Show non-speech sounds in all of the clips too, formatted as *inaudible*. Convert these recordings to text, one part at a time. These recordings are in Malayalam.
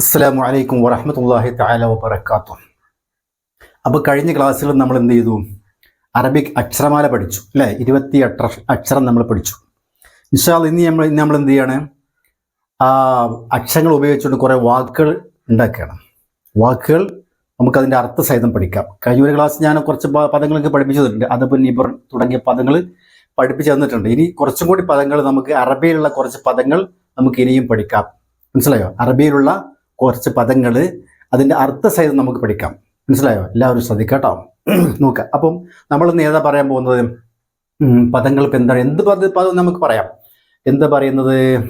അസ്സലാമു അലൈക്കും വറഹമത്തല്ലാഹി തആല വാത്തു അപ്പോൾ കഴിഞ്ഞ ക്ലാസ്സിൽ നമ്മൾ എന്ത് ചെയ്തു? അറബിക് അക്ഷരമാല പഠിച്ചു അല്ലേ? ഇരുപത്തി എട്ട് അക്ഷരം നമ്മൾ പഠിച്ചു. നിഷാൽ ഇനി നമ്മൾ ഇന്ന് നമ്മൾ എന്ത് ചെയ്യാണ്? അക്ഷരങ്ങൾ ഉപയോഗിച്ചുകൊണ്ട് കുറേ വാക്കുകൾ ഉണ്ടാക്കുകയാണ്. വാക്കുകൾ നമുക്കതിന്റെ അർത്ഥസഹിതം പഠിക്കാം. കഴിഞ്ഞ ഒരു ക്ലാസ് ഞാൻ കുറച്ച് പദങ്ങളൊക്കെ പഠിപ്പിച്ചു തന്നിട്ടുണ്ട് അതപ്പോൾ നിബർ തുടങ്ങിയ പദങ്ങൾ പഠിപ്പിച്ചു തന്നിട്ടുണ്ട്. ഇനി കുറച്ചും കൂടി പദങ്ങൾ നമുക്ക് അറബിയിലുള്ള കുറച്ച് പദങ്ങൾ നമുക്ക് ഇനിയും പഠിക്കാം. മനസ്സിലായോ? അറബിയിലുള്ള കുറച്ച് പദങ്ങൾ അതിന്റെ അർത്ഥ സഹിതം നമുക്ക് പഠിക്കാം. മനസ്സിലായോ? എല്ലാവരും ശ്രദ്ധിക്കട്ടോ. *clears throat* നോക്കുക അപ്പം നമ്മൾ ഇന്ന് ഏതാ പറയാൻ പോകുന്നത്? പദങ്ങൾക്ക് എന്താണ്? എന്ത് പദ പദം നമുക്ക് പറയാം? എന്താ പറയുന്നത്?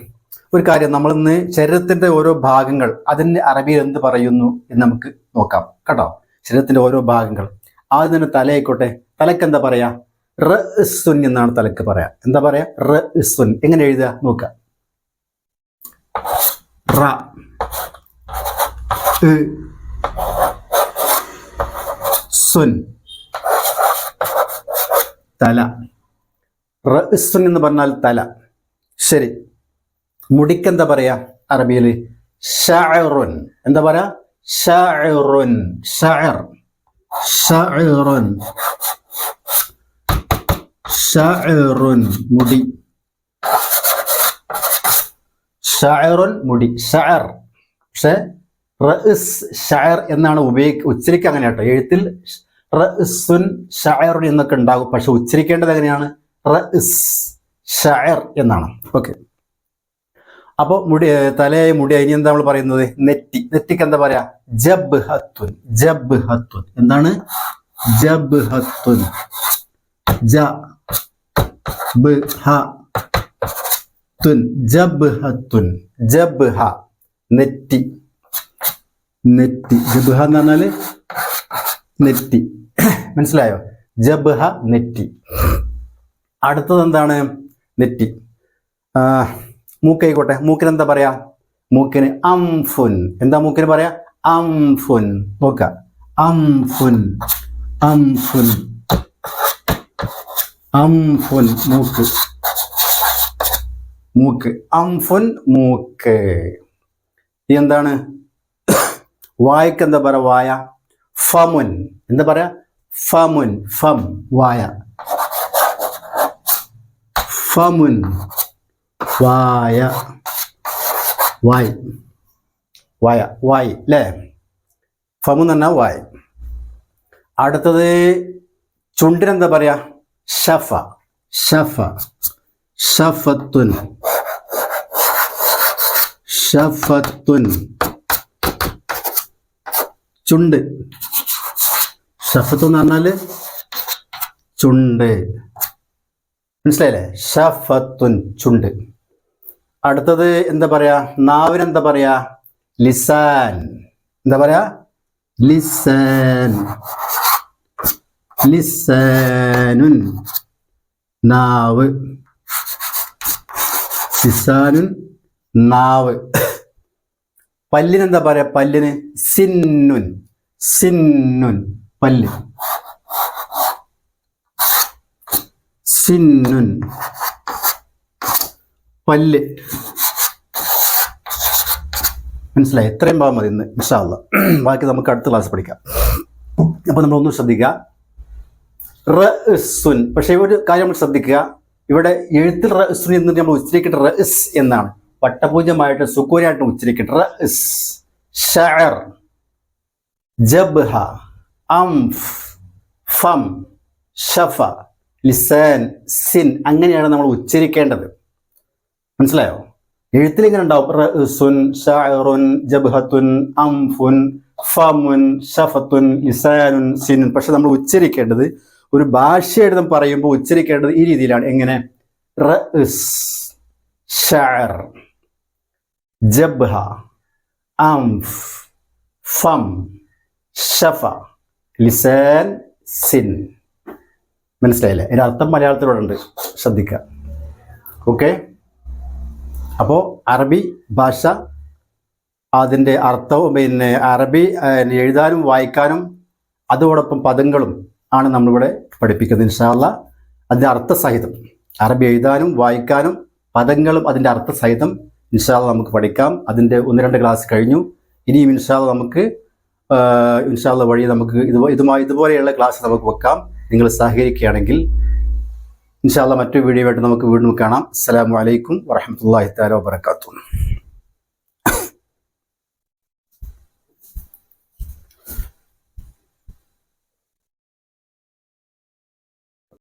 ഒരു കാര്യം നമ്മളിന്ന് ശരീരത്തിന്റെ ഓരോ ഭാഗങ്ങൾ അതിന്റെ അറബിയിൽ എന്ത് പറയുന്നു എന്ന് നമുക്ക് നോക്കാം. കേട്ടോ? ശരീരത്തിന്റെ ഓരോ ഭാഗങ്ങൾ. ആദ്യം തന്നെ തലയായിക്കോട്ടെ. തലക്ക് എന്താ പറയാ? റ സുൻ എന്നാണ് തലക്ക് പറയാ. എന്താ പറയാ? റ സുൻ എങ്ങനെ എഴുതുക? നോക്കുക റ. സുൻ. തല. റസുൻ എന്ന് പറഞ്ഞാൽ തല. ശരി. മുടിക്കെന്താ പറയാ അറബിയിൽ ഷഅറുൻ. എന്താ പറയാ? ഷഅറുൻ. ഷഅർ. ഷഅറുൻ. ഷഅറുൻ. മുടി. ഷഅറുൻ മുടി ഷാർ പക്ഷെ റഇസ് ഷഅർ എന്നാണ് ഉപയോഗിക്ക ഉച്ചരിക്കുക അങ്ങനെ കേട്ടോ എഴുത്തിൽ റഇസുൻ ഷഅറുൻ എന്നൊക്കെ ഉണ്ടാകും. പക്ഷെ ഉച്ചരിക്കേണ്ടത് എങ്ങനെയാണ്? റഇസ് ഷഅർ എന്നാണ്. ഓക്കെ. അപ്പോൾ മുടി തലയായ മുടി ഇനി എന്താ നമ്മൾ പറയുന്നത്? നെറ്റി. നെറ്റിക്ക് എന്താ പറയാ? ജബ് ഹത്തുൻ ജബ് ഹത്തുൻ എന്താണ്? ജബ് ഹത്തുൻ ജ ബ് ഹ. തുൻ ജബ് ജബ്ഹ നെറ്റി. നെറ്റി. ജബ് ഹ എന്ന് പറഞ്ഞാൽ നെറ്റി. മനസ്സിലായോ? ജബ് ഹ നെറ്റി. അടുത്തത് എന്താണ്? നെറ്റി. മൂക്കായിക്കോട്ടെ. മൂക്കിന് എന്താ പറയാ? മൂക്കിന് അംഫുൻ. എന്താ മൂക്കിന് പറയാ? അംഫുൻ. നോക്ക. അംഫുൻ. അംഫുൻ. അംഫുൻ. മൂക്ക്. മൂക്ക്. അംഫുൻ മൂക്ക്. എന്താണ് വായ്ക്ക് എന്താ പറയാ വായ? ഫമുൻ. എന്താ പറയാ ഫമുൻ. ഫം. വായ. ഫമുൻ. വായ. വായ്. വായ. വായ്. അല്ലേ ഫമു എന്ന് പറഞ്ഞാൽ വായ്. അടുത്തത് ചുണ്ടിനെന്താ പറയാ? ഷഫ. ഷഫ. ഷഫത്തുൻ ഷഫത്തുൻ ചുണ്ട്. ഷഫത്ത് എന്ന് പറഞ്ഞാൽ ചുണ്ട്. മനസ്സിലായില്ലേ? ഷഫത്തുൻ ചുണ്ട്. അടുത്തത് എന്താ പറയാ? നാവിനെന്താ പറയാ? ലിസാൻ. എന്താ പറയാ? ലിസാൻ. ലിസാനുൻ. നാവ്. ലിസാനുൻ നാവ്. പല്ലിനെന്താ പറയാ? പല്ലിന് സിന്നുൻ. സിന്നുൻ. പല്ല്. സിന്നുൻ. പല്ല്. മനസ്സിലായി? ഇത്രയും ഭാഗം മതി ഇന്ന് ബാക്കി നമുക്ക് അടുത്ത ക്ലാസ് പഠിക്കാം. അപ്പോൾ നമ്മളൊന്ന് ശ്രദ്ധിക്കുക. റസുൻ പക്ഷേ ഒരു കാര്യം നമ്മൾ ശ്രദ്ധിക്കുക. ഇവിടെ എഴുത്തിൽ റസ് എന്ന് നമ്മൾ ഉച്ചരിക്കേണ്ട റസ് എന്നാണ്. വട്ടപൂജമായിട്ട് സുക്കൂനായിട്ട് ഉച്ചരിക്കേണ്ട റസ് ഷഅർ. ജബ്ഹ. അംഫ്. ഫം. ഷഫ. ലിസാൻ. സിൻ. അങ്ങനെയാണ് നമ്മൾ ഉച്ചരിക്കേണ്ടത്. മനസ്സിലായോ? എഴുത്തിൽ ഇങ്ങനെ ഉണ്ടാവും? റസുൻ ഷഅറുൻ ജബ്ഹത്തുൻ അംഫുൻ ഫമുൻ ഷഫത്തുൻ ലിസാനുൻ സിനുൻ. പക്ഷെ നമ്മൾ ഉച്ചരിക്കേണ്ടത് ഒരു നമ്മൾ പറയുമ്പോൾ ഉച്ചരിക്കേണ്ടത് ഈ രീതിയിലാണ്. എങ്ങനെ? ഷഅർ ജബ്ഹ അംഫ് ഫം ഷഫ സിൻ. മനസ്സിലായില്ലേ? എന്റെ അർത്ഥം മലയാളത്തിലൂടെ ഉണ്ട്. ശ്രദ്ധിക്കുക. ഓക്കെ? അപ്പോൾ അറബി ഭാഷ അതിന്റെ അർത്ഥവും പിന്നെ അറബി എഴുതാനും വായിക്കാനും അതോടൊപ്പം പദങ്ങളും ആണ് നമ്മളിവിടെ പഠിപ്പിക്കുന്നത് ഇൻഷാല്ല അതിന്റെ അർത്ഥസഹിതം അറബി എഴുതാനും വായിക്കാനും പദങ്ങളും അതിന്റെ അർത്ഥസഹിതം ഇൻഷാല്ല നമുക്ക് പഠിക്കാം. അതിന്റെ ഒന്ന് രണ്ട് ക്ലാസ് കഴിഞ്ഞു. ഇനിയും ഇൻഷാല്ല നമുക്ക് ഇൻഷാല്ല വഴി നമുക്ക് ഇത് ഇതുമായി ഇതുപോലെയുള്ള ക്ലാസ് നമുക്ക് വെക്കാം. നിങ്ങൾ സഹകരിക്കുകയാണെങ്കിൽ ഇൻഷാല്ല മറ്റൊരു വീഡിയോ ആയിട്ട് നമുക്ക് വീണ്ടും കാണാം. അസ്സാം വലൈക്കും വരഹമുല്ലാ താല വാബർക്കാത്തു